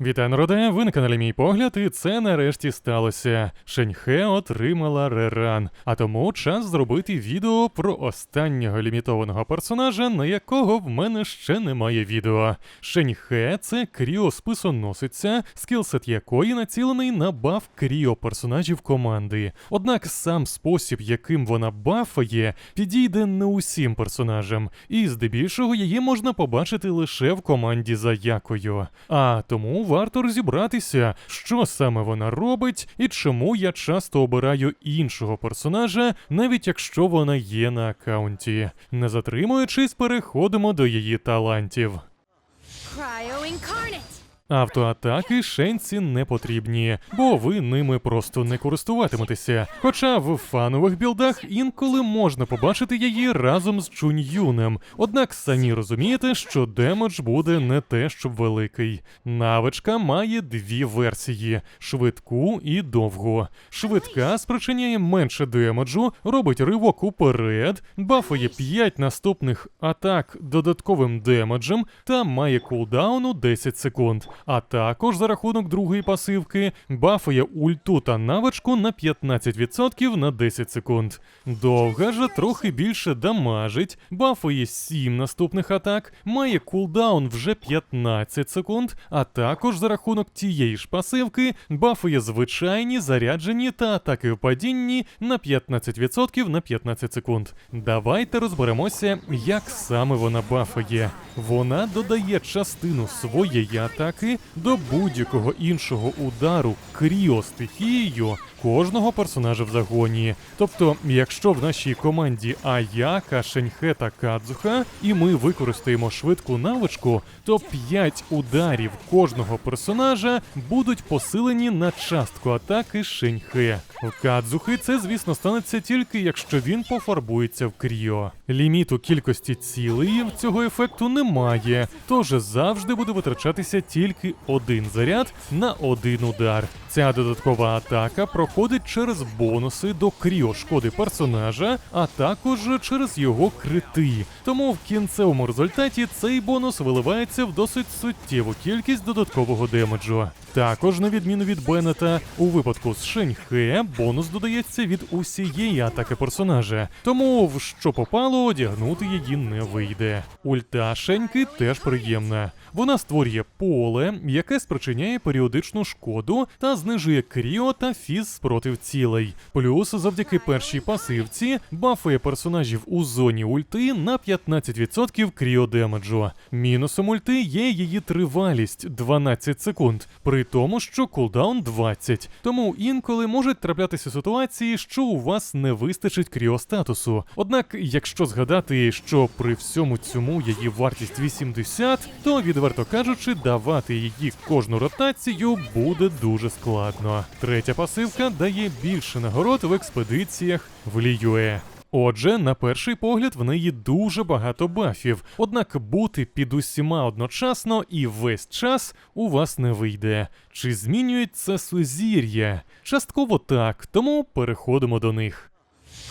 Вітаю, народе! Ви на каналі Мій Погляд, і це нарешті сталося. Шеньхе отримала реран, а тому час зробити відео про останнього лімітованого персонажа, на якого в мене ще немає відео. Шеньхе це кріо списоносиця, скілсет якої націлений на баф кріо персонажів команди. Однак сам спосіб, яким вона бафає, підійде не усім персонажам, і здебільшого її можна побачити лише в команді за якою. А тому варто розібратися, що саме вона робить і чому я часто обираю іншого персонажа, навіть якщо вона є на аккаунті. Не затримуючись, переходимо до її талантів. Cryo Incarnate! Автоатаки шенці не потрібні, бо ви ними просто не користуватиметеся. Хоча в фанових білдах інколи можна побачити її разом з Чуньюнем. Однак самі розумієте, що демедж буде не те, щоб великий. Навичка має дві версії: швидку і довгу. Швидка спричиняє менше демеджу, робить ривок уперед, бафує 5 наступних атак додатковим демеджем та має кулдауну 10 секунд. А також за рахунок другої пасивки бафує ульту та навичку на 15% на 10 секунд. Довга же трохи більше дамажить, бафує 7 наступних атак, має кулдаун вже 15 секунд, а також за рахунок тієї ж пасивки бафує звичайні заряджені та атаки в падінні на 15% на 15 секунд. Давайте розберемося, як саме вона бафає. Вона додає частину своєї атаки до будь-якого іншого удару кріостихією кожного персонажа в загоні. Тобто, якщо в нашій команді Аяка, Шеньхе та Кадзуха, і ми використаємо швидку навичку, то 5 ударів кожного персонажа будуть посилені на частку атаки Шеньхе. В Кадзухи це, звісно, станеться тільки якщо він пофарбується в кріо. Ліміту кількості цілей в цього ефекту немає, тож завжди буде витрачатися тільки один заряд на один удар. Ця додаткова атака проходить через бонуси до кріо шкоди персонажа, а також через його крити. Тому в кінцевому результаті цей бонус виливається в досить суттєву кількість додаткового демеджу. Також, на відміну від Беннета, у випадку з Шеньхе бонус додається від усієї атаки персонажа, тому в що попало одягнути її не вийде. Ульта Шеньки теж приємна. Вона створює поле, яке спричиняє періодичну шкоду та знижує кріо та фіз спротив цілей. Плюс завдяки першій пасивці бафує персонажів у зоні ульти на 15% кріо демеджу. Мінусом ульти є її тривалість 12 секунд, при тому, що кулдаун 20. Тому інколи можуть траплятися ситуації, що у вас не вистачить кріо статусу. Однак, якщо згадати, що при всьому цьому її вартість 80, то відверто кажучи, давати її кожну ротацію буде дуже складно. Третя пасивка дає більше нагород в експедиціях в Ліюе. Отже, на перший погляд в неї дуже багато бафів, однак бути під усіма одночасно і весь час у вас не вийде. Чи змінюють це сузір'я? Частково так, тому переходимо до них.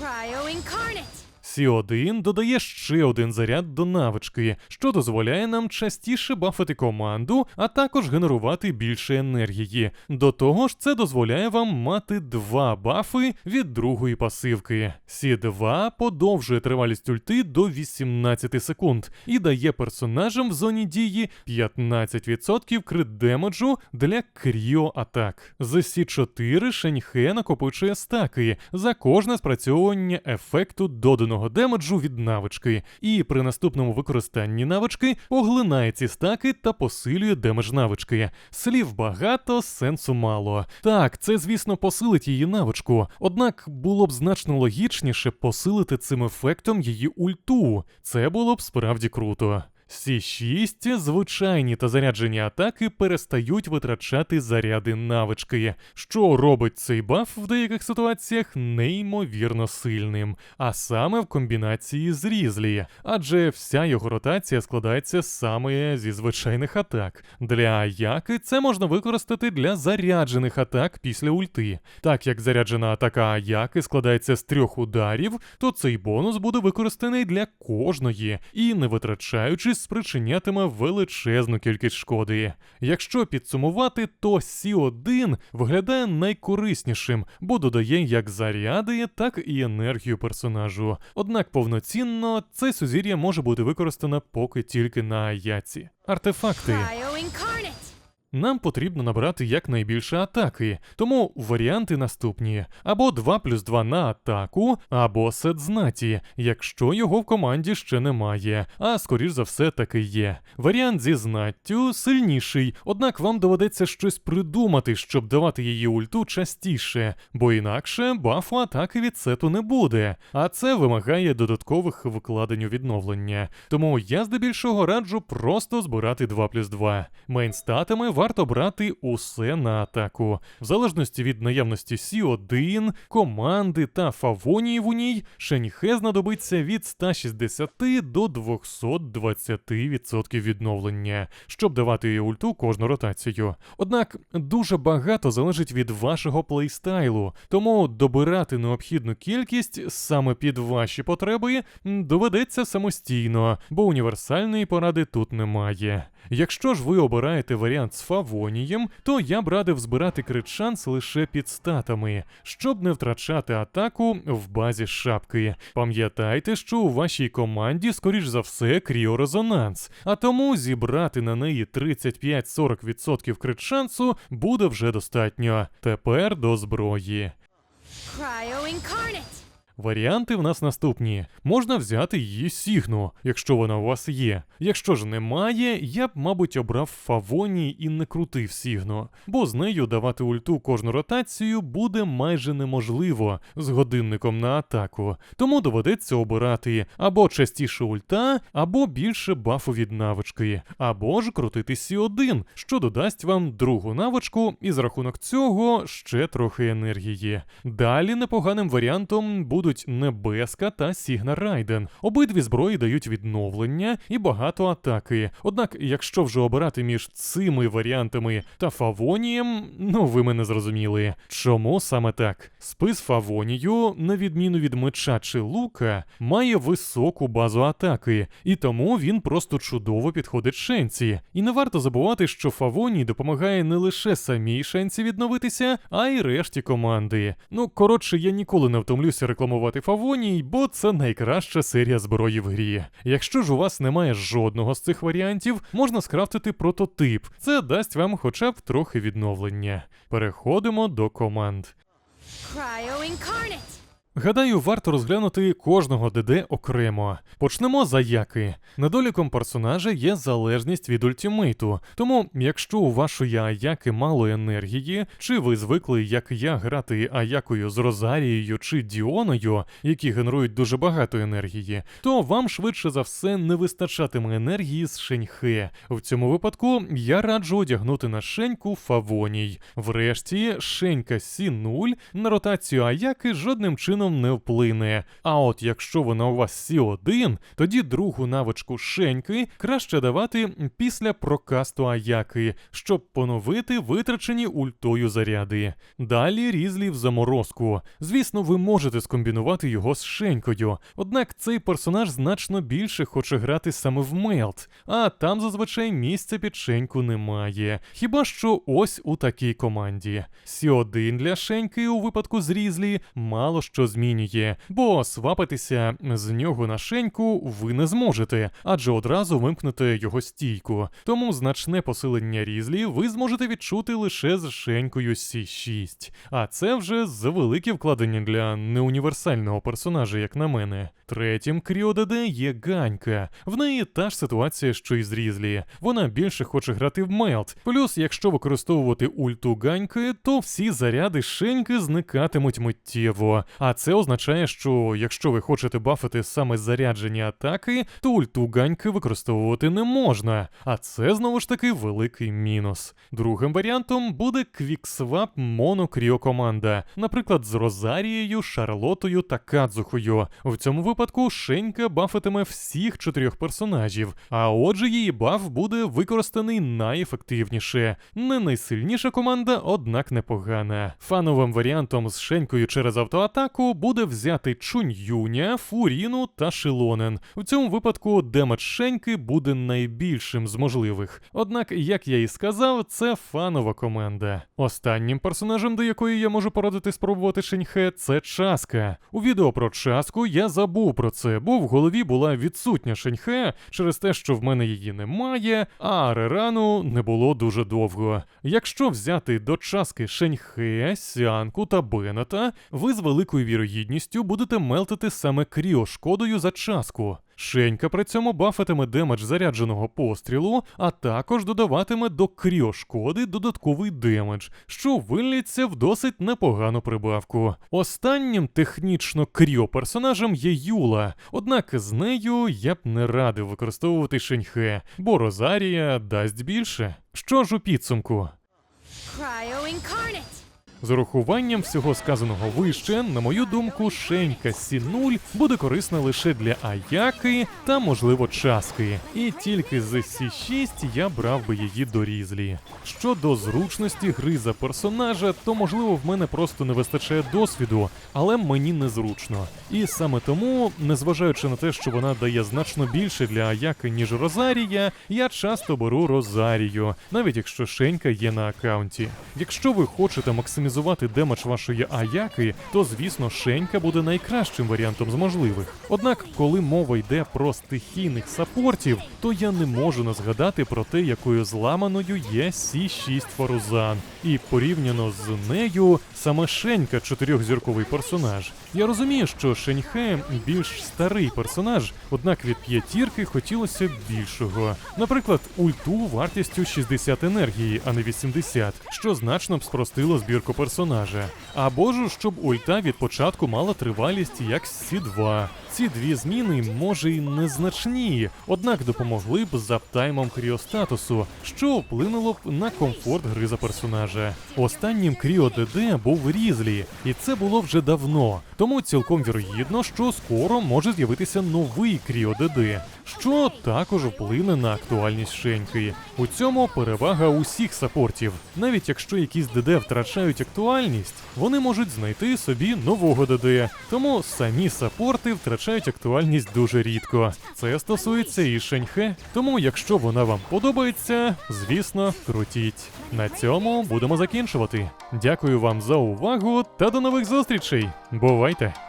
Cryo Incarnate! Сі1 додає ще один заряд до навички, що дозволяє нам частіше бафити команду, а також генерувати більше енергії. До того ж, це дозволяє вам мати два бафи від другої пасивки. Сі2 подовжує тривалість ульти до 18 секунд і дає персонажам в зоні дії 15% крит демеджу для кріо атак. З Сі4 Шеньхе накопичує стаки за кожне спрацьовування ефекту доданого демеджу від навички, і при наступному використанні навички поглинає ці стаки та посилює демедж навички. Слів багато, сенсу мало. Так, це звісно посилить її навичку, однак було б значно логічніше посилити цим ефектом її ульту. Це було б справді круто. Сі6 звичайні та заряджені атаки перестають витрачати заряди навички, що робить цей баф в деяких ситуаціях неймовірно сильним, а саме в комбінації з Різлі, адже вся його ротація складається саме зі звичайних атак. Для Аяки це можна використати для заряджених атак після ульти. Так як заряджена атака Аяки складається з трьох ударів, то цей бонус буде використаний для кожної і не витрачаючи спричинятиме величезну кількість шкоди. Якщо підсумувати, то Сі1 виглядає найкориснішим, бо додає як заряди, так і енергію персонажу. Однак повноцінно це сузір'я може бути використане поки тільки на Аяці. Артефакти. Нам потрібно набрати якнайбільше атаки, тому варіанти наступні: або 2 плюс 2 на атаку, або сет знаті, якщо його в команді ще немає, а скоріш за все таки є. Варіант зі знаттю сильніший, однак вам доведеться щось придумати, щоб давати її ульту частіше, бо інакше бафу атаки від сету не буде, а це вимагає додаткових викладень у відновлення. Тому я здебільшого раджу просто збирати 2 плюс 2. Мейнстатами варто брати усе на атаку. В залежності від наявності Сі1, команди та фавоніїв у ній, Шеньхе знадобиться від 160 до 220% відновлення, щоб давати їй ульту кожну ротацію. Однак дуже багато залежить від вашого плейстайлу, тому добирати необхідну кількість саме під ваші потреби доведеться самостійно, бо універсальної поради тут немає. Якщо ж ви обираєте варіант з фавонієм, то я б радив збирати крит шанс лише під статами, щоб не втрачати атаку в базі шапки. Пам'ятайте, що у вашій команді, скоріш за все, кріорезонанс, а тому зібрати на неї 35-40% крит шансу буде вже достатньо. Тепер до зброї. Cryo Incarnate. Варіанти в нас наступні: можна взяти її сігну, якщо вона у вас є. Якщо ж немає, я б, мабуть, обрав фавоні і не крутив сігну, бо з нею давати ульту кожну ротацію буде майже неможливо з годинником на атаку. Тому доведеться обирати або частіше ульта, або більше бафу від навички, або ж крутити Сі1, що додасть вам другу навичку, і за рахунок цього ще трохи енергії. Далі непоганим варіантом будуть Небеска та Сігна Райден. Обидві зброї дають відновлення і багато атаки. Однак, якщо вже обирати між цими варіантами та Фавонієм, ну ви мене зрозуміли. Чому саме так? Спис Фавонію, на відміну від меча чи лука, має високу базу атаки, і тому він просто чудово підходить шенці. І не варто забувати, що Фавоній допомагає не лише самій шенці відновитися, а й решті команди. Ну, коротше, я ніколи не втомлюся рекламувати Фавоній, бо це найкраща серія зброї в грі. Якщо ж у вас немає жодного з цих варіантів, можна скрафтити прототип. Це дасть вам хоча б трохи відновлення. Переходимо до команд. Cryo Incarnate. Гадаю, варто розглянути кожного ДД окремо. Почнемо за яки. Недоліком персонажа є залежність від ультимейту. Тому, якщо у вашої Аяки мало енергії, чи ви звикли, як я, грати Аякою з Розарією чи Діоною, які генерують дуже багато енергії, то вам швидше за все не вистачатиме енергії з Шеньхе. В цьому випадку я раджу одягнути на Шеньку Фавоній. Врешті, Шенька Сі 0 на ротацію Аяки жодним чином не вплине. А от якщо вона у вас Сі 1 тоді другу навичку Шеньки краще давати після прокасту Аяки, щоб поновити витрачені ультою заряди. Далі різлі в заморозку. Звісно, ви можете скомбінувати його з Шенькою, однак цей персонаж значно більше хоче грати саме в Мелт, а там зазвичай місця під Шеньку немає. Хіба що ось у такій команді. Сі 1 для Шеньки у випадку з Різлі мало що змінює, бо свапитися з нього на Шеньку ви не зможете, адже одразу вимкнете його стійку. Тому значне посилення Різлі ви зможете відчути лише з Шенькою Сі 6. А це вже завелике вкладення для неуніверсального персонажа, як на мене. Третім Кріо ДД є Ганька. В неї та ж ситуація, що і з Різлі. Вона більше хоче грати в Мелт. Плюс, якщо використовувати ульту Ганьки, то всі заряди Шеньки зникатимуть миттєво. А це означає, що якщо ви хочете бафити саме заряджені атаки, то ульту Ганьки використовувати не можна. А це знову ж таки великий мінус. Другим варіантом буде квіксвап монокріокоманда, наприклад, з Розарією, Шарлотою та Кадзухою. В цьому випадку випадку Шенька бафатиме всіх чотирьох персонажів, а отже, її баф буде використаний найефективніше. Не найсильніша команда, однак непогана. Фановим варіантом з Шенькою через автоатаку буде взяти Чунь Юня, Фуріну та Шилонен. У цьому випадку демедж Шеньки буде найбільшим з можливих. Однак, як я і сказав, це фанова команда. Останнім персонажем, до якої я можу порадити спробувати Шеньхе, це Часка. У відео про Часку я забув про це, бо в голові була відсутня Шеньхе через те, що в мене її немає, а Арерану не було дуже довго. Якщо взяти до Часки Шеньхе, Сянку та Бенета, ви з великою вірогідністю будете мелтити саме кріо шкодою за Часку. Шенька при цьому бафатиме демедж зарядженого пострілу, а також додаватиме до кріошкоди додатковий демедж, що виліться в досить непогану прибавку. Останнім технічно кріо персонажем є Юла, однак з нею я б не радив використовувати Шеньхе, бо Розарія дасть більше. Що ж у підсумку? Cryo Incarnate. З урахуванням всього сказаного вище, на мою думку, Шенька Сі-0 буде корисна лише для Аяки та, можливо, Часки. І тільки з Сі-6 я брав би її до різлі. Щодо зручності гри за персонажа, то можливо в мене просто не вистачає досвіду, але мені незручно. І саме тому, незважаючи на те, що вона дає значно більше для Аяки, ніж Розарія, я часто беру Розарію, навіть якщо Шенька є на аккаунті. Якщо ви хочете максимізувати демедж вашої Аяки, то звісно Шенька буде найкращим варіантом з можливих. Однак, коли мова йде про стихійних саппортів, то я не можу не згадати про те, якою зламаною є Сі6 Фарузан. І порівняно з нею саме Шенька чотирьохзірковий персонаж. Я розумію, що Шеньхе більш старий персонаж, однак від п'ятірки хотілося б більшого. Наприклад, ульту вартістю 60 енергії, а не 80, що значно б спростило збірку персонажа. Або ж щоб ульта від початку мала тривалість як Сі2. Ці дві зміни, може, і незначні, однак допомогли б з аптаймом кріостатусу, що вплинуло б на комфорт гри за персонажа. Останнім кріо ДД був Різлі, і це було вже давно. Тому цілком вірогідно, що скоро може з'явитися новий кріо ДД, що також вплине на актуальність Шеньки. У цьому перевага усіх саппортів. Навіть якщо якісь ДД втрачають актуальність, вони можуть знайти собі нового ДД. Тому самі сапорти втрачають актуальність дуже рідко. Це стосується і Шеньхе. Тому, якщо вона вам подобається, звісно, крутіть. На цьому будемо закінчувати. Дякую вам за увагу та до нових зустрічей. Бувайте!